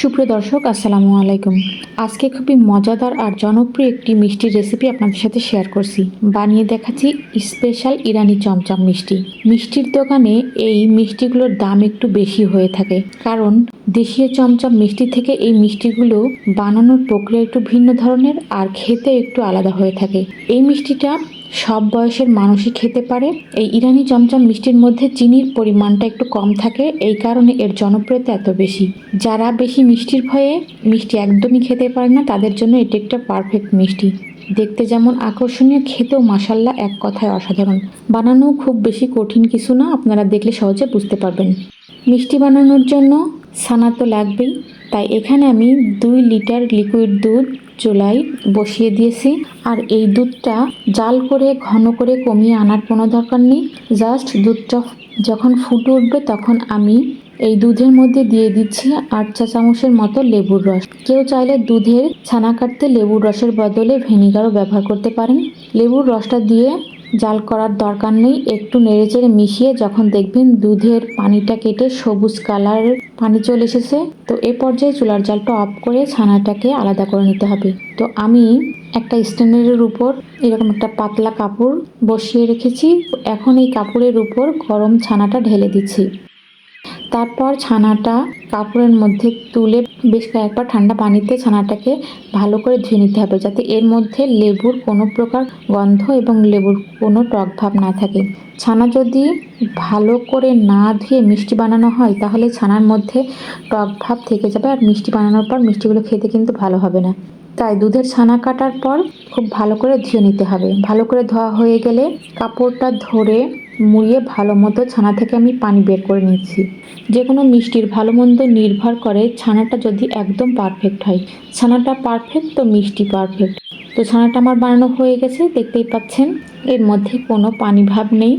সুপ্রিয় দর্শক, আসসালামু আলাইকুম। আজকে খুবই মজাদার আর জনপ্রিয় একটি মিষ্টির রেসিপি আপনাদের সাথে শেয়ার করছি। বানিয়ে দেখাচ্ছি স্পেশাল ইরানি চমচম মিষ্টি। মিষ্টির দোকানে এই মিষ্টিগুলোর দাম একটু বেশি হয়ে থাকে। কারণ দেশীয় চমচম মিষ্টি থেকে এই মিষ্টিগুলো বানানোর প্রক্রিয়া একটু ভিন্ন ধরনের আর খেতে একটু আলাদা হয়ে থাকে। এই মিষ্টিটা সব বয়সের মানুষই খেতে পারে। এই ইরানি চমচম মিষ্টির মধ্যে চিনির পরিমাণটা একটু কম থাকে, এই কারণে এর জনপ্রিয়তা এত বেশি। যারা বেশি মিষ্টির ভয়ে মিষ্টি একদমই খেতে পারে না, তাদের জন্য এটি একটা পারফেক্ট মিষ্টি। দেখতে যেমন আকর্ষণীয়, খেতেও মাসাল্লা এক কথায় অসাধারণ। বানানো খুব বেশি কঠিন কিছু না, আপনারা দেখলে সহজে বুঝতে পারবেন। মিষ্টি বানানোর জন্য সানা তো লাগবেই, তাই এখানে আমি দুই লিটার লিকুইড দুধ চুলায় বসিয়ে দিয়েছি। আর এই দুধটা জাল করে, ঘন করে কমিয়ে আনার কোনো দরকার নেই। জাস্ট দুধটা যখন ফুটে উঠবে তখন আমি এই দুধের মধ্যে দিয়ে দিচ্ছি আট চা চামচের মতো লেবুর রস। কেউ চাইলে দুধের ছানা কাটতে লেবুর রসের বদলে ভিনিগারও ব্যবহার করতে পারেন। লেবুর রসটা দিয়ে জাল করার দরকার নেই। একটু নেড়েচেড়ে মিশিয়ে যখন দেখবেন দুধের পানিটা কেটে সবুজ কালারের পানি চলে এসেছে। তো এ পর্যায়ে চুলার জালটা অফ করে ছানাটাকে আলাদা করে নিতে হবে। তো আমি একটা স্ট্যান্ডারের উপর এরকম একটা পাতলা কাপড় বসিয়ে রেখেছি। এখন এই কাপড়ের উপর গরম ছানাটা ঢেলে দিচ্ছি। তারপর ছানাটা কাপড়ের মধ্যে তুলে বেশ কয়েকবার ঠান্ডা পানিতে ছানাটাকে ভালো করে ধুয়ে নিতে হবে যাতে এর মধ্যে লেবুর কোনো প্রকার গন্ধ এবং লেবুর কোনো টক ভাব না থাকে। ছানা যদি ভালো করে না ধুয়ে মিষ্টি বানানো হয়, তাহলে ছানার মধ্যে টক ভাব থেকে যাবে আর মিষ্টি বানানোর পর মিষ্টিগুলো খেতে কিন্তু ভালো হবে না। তাই দুধের ছানা কাটার পর খুব ভালো করে ধুয়ে নিতে হবে। ভালো করে ধোয়া হয়ে গেলে কাপড়টা ধরে মুড়িয়ে ভালো মতো ছানা থেকে আমি পানি বের করে নিচ্ছি। যে কোনো মিষ্টির ভালো মন্দ নির্ভর করে ছানাটা যদি একদম পারফেক্ট হয়। ছানাটা পারফেক্ট তো মিষ্টি পারফেক্ট তো ছানাটা আমার বানানো হয়ে গেছে, দেখতেই পাচ্ছেন। এর মধ্যে কোনো পানি ভাব নেই।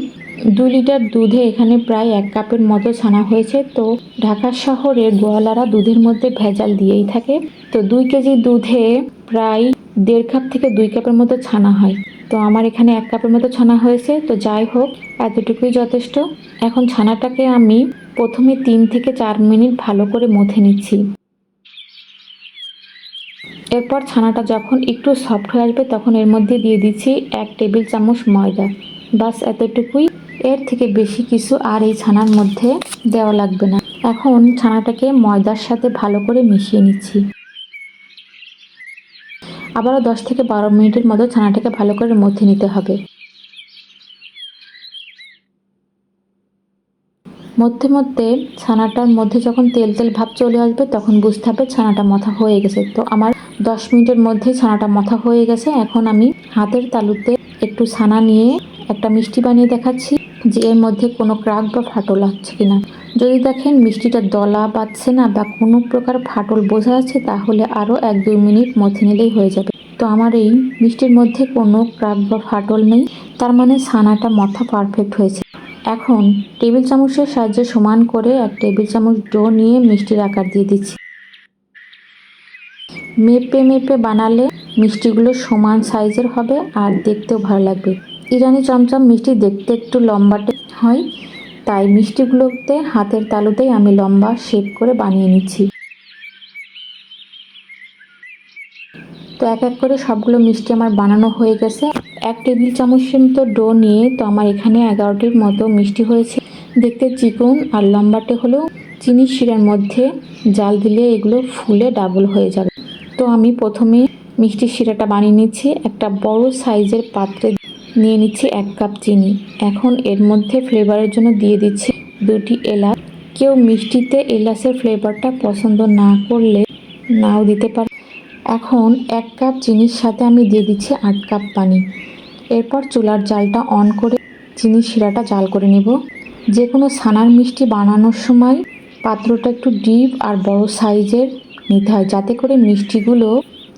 দু লিটার দুধে এখানে প্রায় এক কাপের মতো ছানা হয়েছে। তো ঢাকা শহরের গোয়ালারা দুধের মধ্যে ভেজাল দিয়েই থাকে। তো দুই কেজি দুধে প্রায় দেড় কাপ থেকে দুই কাপের মতো ছানা হয়। তো আমার এখানে এক কাপের মতো ছানা হয়েছে, তো যাই হোক, এতটুকুই যথেষ্ট। এখন ছানাটাকে আমি প্রথমে তিন থেকে চার মিনিট ভালো করে মথে নিচ্ছি। এরপর ছানাটা যখন একটু সফট হয়ে আসবে, তখন এর মধ্যে দিয়ে দিচ্ছি এক টেবিল চামচ ময়দা। বাস এতটুকুই। এর থেকে বেশি কিছু আর এই ছানার মধ্যে দেওয়া লাগবে না। এখন ছানাটাকে ময়দার সাথে ভালো করে মিশিয়ে নিচ্ছি। আবারও দশ থেকে বারো মিনিটের মতো ছানাটাকে ভালো করে মধ্যে নিতে হবে। মধ্যে মধ্যে ছানাটার মধ্যে যখন তেল তেল ভাব চলে আসবে, তখন বুঝতে হবে ছানাটা মথা হয়ে গেছে। তো আমার দশ মিনিটের মধ্যে ছানাটা মথা হয়ে গেছে। এখন আমি হাতের তালুতে একটু ছানা নিয়ে একটা মিষ্টি বানিয়ে দেখাচ্ছি যে এর মধ্যে কোনো ক্রাক বা ফাটল আছে কিনা। যদি দেখেন মিষ্টিটা দলা পাচ্ছে না বা কোনো প্রকার ফাটল বোঝা যাচ্ছে, তাহলে আরও এক দুই মিনিট মথে নিলেই হয়ে যাবে। তো আমার এই মিষ্টির মধ্যে কোনো ক্রাক বা ফাটল নেই, তার মানে ছানাটা মথা পারফেক্ট হয়েছে। এখন টেবিল চামচের সাহায্যে সমান করে এক টেবিল চামচ ডো নিয়ে মিষ্টির আকার দিয়ে দিচ্ছি। মেপে মেপে বানালে মিষ্টিগুলো সমান সাইজের হবে আর দেখতেও ভালো লাগবে। ইরানি চমচম মিষ্টি দেখতে একটু লম্বাটে হয় তাই মিষ্টিগুলোতে হাতের তালুতেই আমি লম্বা শেপ করে বানিয়ে নিচ্ছি। তো এক এক করে সবগুলো মিষ্টি আমার বানানো হয়ে গেছে। এক টেবিল চামচের মতো ডো নিয়ে তো আমার এখানে এগারোটির মতো মিষ্টি হয়েছে। দেখতে চিকন আর লম্বাটে হলেও চিনি শিরার মধ্যে জাল দিলে এগুলো ফুলে ডাবল হয়ে যাবে। তো আমি প্রথমে মিষ্টি শিরাটা বানিয়ে নিচ্ছি। একটা বড় সাইজের পাত্রে নিয়ে নিচ্ছি এক কাপ চিনি। এখন এর মধ্যে ফ্লেভারের জন্য দিয়ে দিচ্ছি দুটি এলাচ। কেউ মিষ্টিতে এলাচের ফ্লেভারটা পছন্দ না করলে নাও দিতে পারে। এখন এক কাপ চিনির সাথে আমি দিয়ে দিচ্ছি আট কাপ পানি। এরপর চুলার জালটা অন করে চিনি শিরাটা জাল করে নেব। যে কোনো ছানার মিষ্টি বানানোর সময় পাত্রটা একটু ডিপ আর বড় সাইজের নিতে হয়, যাতে করে মিষ্টিগুলো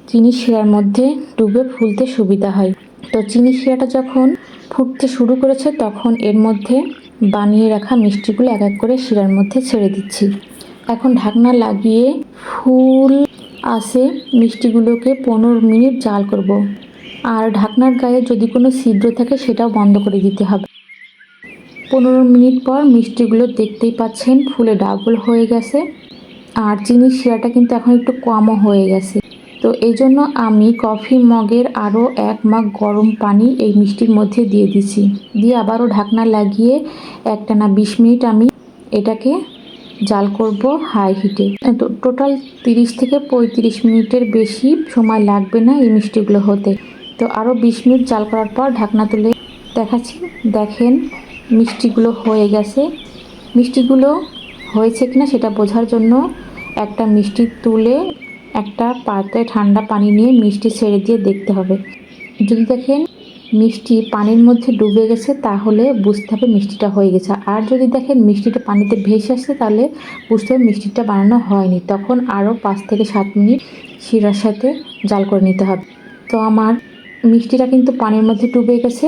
চিনি শিরার মধ্যে ডুবে ফুলতে সুবিধা হয়। তো চিনি শিরাটা যখন ফুটতে শুরু করেছে, তখন এর মধ্যে বানিয়ে রাখা মিষ্টিগুলো এক এক করে শিরার মধ্যে ছেড়ে দিচ্ছি। এখন ঢাকনা লাগিয়ে ফুল আসে মিষ্টিগুলোকে পনেরো মিনিট জাল করব। আর ঢাকনার গায়ে যদি কোনো ছিদ্র থাকে, সেটাও বন্ধ করে দিতে হবে। পনেরো মিনিট পর মিষ্টিগুলো দেখতেই পাচ্ছেন, ফুলে ডাবল হয়ে গেছে। আর চিনির শিরাটা কিন্তু এখন একটু কমও হয়ে গেছে। তো এই জন্য আমি কফি মগের আরও এক মগ গরম পানি এই মিষ্টির মধ্যে দিয়ে দিচ্ছি দিয়ে আবারও ঢাকনা লাগিয়ে একটা না বিশ মিনিট আমি এটাকে জাল করব হাই হিটে তো টোটাল তিরিশ থেকে পঁয়ত্রিশ মিনিটের বেশি সময় লাগবে না এই মিষ্টিগুলো হতে। তো আরও বিশ মিনিট জাল করার পর ঢাকনা তুলে দেখাচ্ছি, দেখেন মিষ্টিগুলো হয়ে গেছে। মিষ্টিগুলো হয়েছে কিনা সেটা বোঝার জন্য একটা মিষ্টি তুলে একটা পাত্রে ঠান্ডা পানি নিয়ে মিষ্টি ছেড়ে দিয়ে দেখতে হবে। যদি দেখেন মিষ্টি পানির মধ্যে ডুবে গেছে, তাহলে বুঝতে হবে মিষ্টিটা হয়ে গেছে। আর যদি দেখেন মিষ্টিটা পানিতে ভেসে আসছে, তাহলে বুঝতে হবে মিষ্টিটা বানানো হয়নি। তখন আরও পাঁচ থেকে সাত মিনিট শিরার সাথে জাল করে নিতে হবে। তো আমার মিষ্টিটা কিন্তু পানির মধ্যে ডুবে গেছে,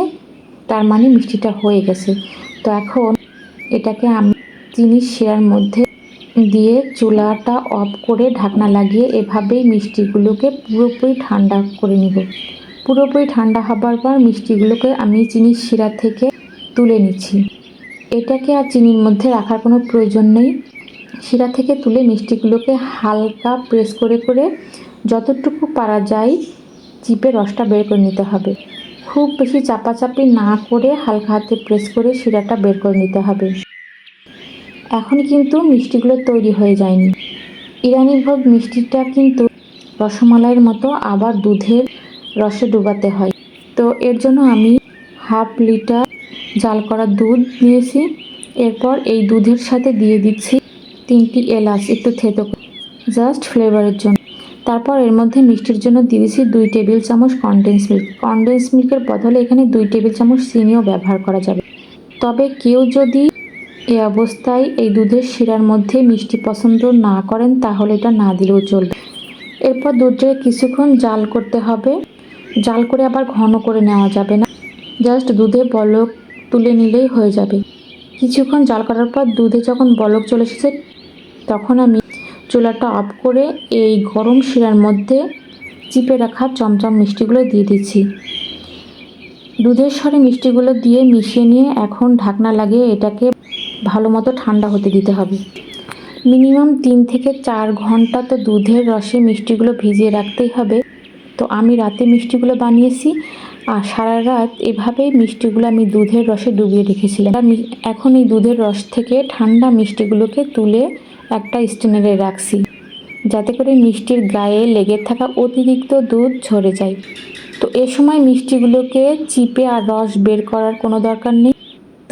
তার মানে মিষ্টিটা হয়ে গেছে। তো এখন এটাকে আমি চিনির শিরার মধ্যে দিয়ে চুলাটা অফ করে ঢাকনা লাগিয়ে এভাবেই মিষ্টিগুলোকে পুরোপুরি ঠান্ডা করে নিব। পুরোপুরি ঠান্ডা হবার পর মিষ্টিগুলোকে আমি চিনির শিরা থেকে তুলে নিচ্ছি। এটাকে আর চিনির মধ্যে রাখার কোনো প্রয়োজন নেই। শিরা থেকে তুলে মিষ্টিগুলোকে হালকা প্রেস করে করে যতটুকু পারা যায় চিপে রসটা বের করে নিতে হবে। খুব বেশি চাপাচাপি না করে হালকা হাতে প্রেস করে শিরাটা বের করে নিতে হবে। এখন কিন্তু মিষ্টিগুলো তৈরি হয়ে যায়নি। ইরানি ভোগ মিষ্টিটা কিন্তু রসমালাইয়ের মতো আবার দুধের রসে ডুবাতে হয়। তো এর জন্য আমি হাফ লিটার জাল করা দুধ দিয়েছি এরপর এই দুধের সাথে দিয়ে দিচ্ছি তিনটি এলাচ একটু থেতো জাস্ট ফ্লেভারের জন্য। তারপর এর মধ্যে মিষ্টির জন্য দিয়ে দিচ্ছি দুই টেবিল চামচ কনডেন্স মিল্ক। কনডেন্স মিল্কের বদলে এখানে দুই টেবিল চামচ চিনিও ব্যবহার করা যাবে। তবে কেউ যদি এই অবস্থায় এই দুধের শিরার মধ্যে মিষ্টি পছন্দ না করেন, তাহলে এটা না দিলেও চলবে। এরপর দুধটাকে কিছুক্ষণ জাল করতে হবে। জাল করে আবার ঘন করে নেওয়া যাবে না। জাস্ট দুধে বলক তুলে নিলেই হয়ে যাবে। কিছুক্ষণ জাল করার পর দুধে যখন বলক চলে এসেছে, তখন আমি চুলাটা অফ করে এই গরম শিরার মধ্যে চিপে রাখা চমচম মিষ্টিগুলো দিয়ে দিচ্ছি। দুধের স্বরে মিষ্টিগুলো দিয়ে মিশিয়ে নিয়ে এখন ঢাকনা লাগিয়ে এটাকে ভালো মতো ঠান্ডা হতে দিতে হবে। মিনিমাম তিন থেকে চার ঘণ্টা তো দুধের রসে মিষ্টিগুলো ভিজিয়ে রাখতেই হবে। তো আমি রাতে মিষ্টিগুলো বানিয়েছি আর সারা রাত এভাবেই মিষ্টিগুলো আমি দুধের রসে ডুবিয়ে রেখেছিলাম। এখন এই দুধের রস থেকে ঠান্ডা মিষ্টিগুলোকে তুলে একটা স্টেনারে রাখছি, যাতে করে মিষ্টির গায়ে লেগে থাকা অতিরিক্ত দুধ ঝরে যায়। তো এ সময় মিষ্টিগুলোকে চিপে আর রস বের করার কোনো দরকার নেই।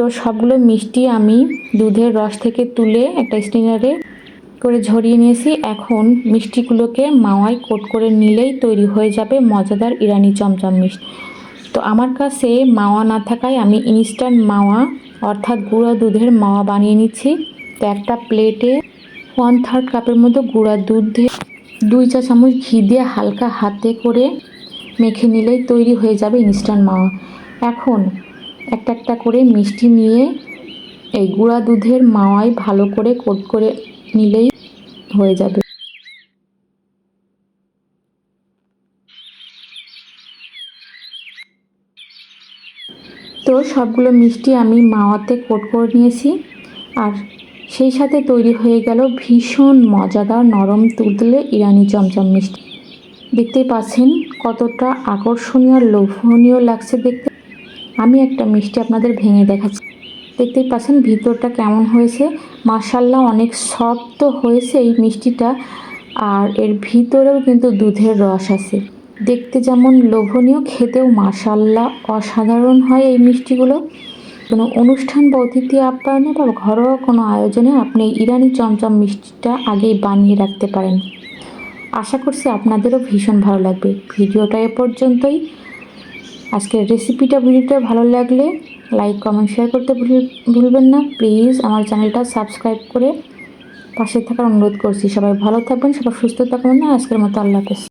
তো সবগুলো মিষ্টি আমি দুধের রস থেকে তুলে একটা স্টিনারে করে ঝরিয়ে নিয়েছি। এখন মিষ্টিগুলোকে মাওয়ায় কোট করে নিলেই তৈরি হয়ে যাবে মজাদার ইরানি চমচম মিষ্টি। তো আমার কাছে মাওয়া না থাকায় আমি ইনস্ট্যান্ট মাওয়া অর্থাৎ গুঁড়া দুধের মাওয়া বানিয়ে নিচ্ছি। তো একটা প্লেটে ওয়ান থার্ড কাপের মতো গুঁড়া দুধ দুই চা চামচ ঘি দিয়ে হালকা হাতে করে মেখে নিলেই তৈরি হয়ে যাবে ইনস্ট্যান্ট মাওয়া। এখন একটা একটা করে মিষ্টি নিয়ে এই গুঁড়া দুধের মাওয়ায় ভালো করে কোট করে নিলেই হয়ে যাবে। তো সবগুলো মিষ্টি আমি মাওয়াতে কোট করে নিয়েছি আর সেই সাথে তৈরি হয়ে গেল ভীষণ মজাদার নরম তুলতুলে ইরানি চমচম মিষ্টি। দেখতেই পাচ্ছেন কতটা আকর্ষণীয়, লোভনীয় লাগছে দেখতে। আমি একটা মিষ্টি আপনাদের ভেঙে দেখাচ্ছি। দেখতেই পাচ্ছেন ভিতরটা কেমন হয়েছে। মাসাল্লাহ অনেক সফট হয়েছে এই মিষ্টিটা। আর এর ভিতরেও কিন্তু দুধের রস আছে। দেখতে যেমন লোভনীয়, খেতেও মাসাল্লাহ অসাধারণ হয় এই মিষ্টিগুলো। কোনো অনুষ্ঠান বা অতিথি আপ্যায়নে বা ঘরোয়া কোনো আয়োজনে আপনি ইরানি চমচম মিষ্টিটা আগেই বানিয়ে রাখতে পারেন। আশা করছি আপনাদেরও ভীষণ ভালো লাগবে। ভিডিওটা এ পর্যন্তই। আজকের রেসিপিটা ভিডিওটা ভালো লাগলে লাইক কমেন্ট শেয়ার করতে ভুলবেন না। প্লিজ আমার চ্যানেলটা সাবস্ক্রাইব করে পাশে থাকার অনুরোধ করছি। সবাই ভালো থাকবেন, সবাই সুস্থ থাকবেন। না আজকের মতো আল্লাহ হাফেজ।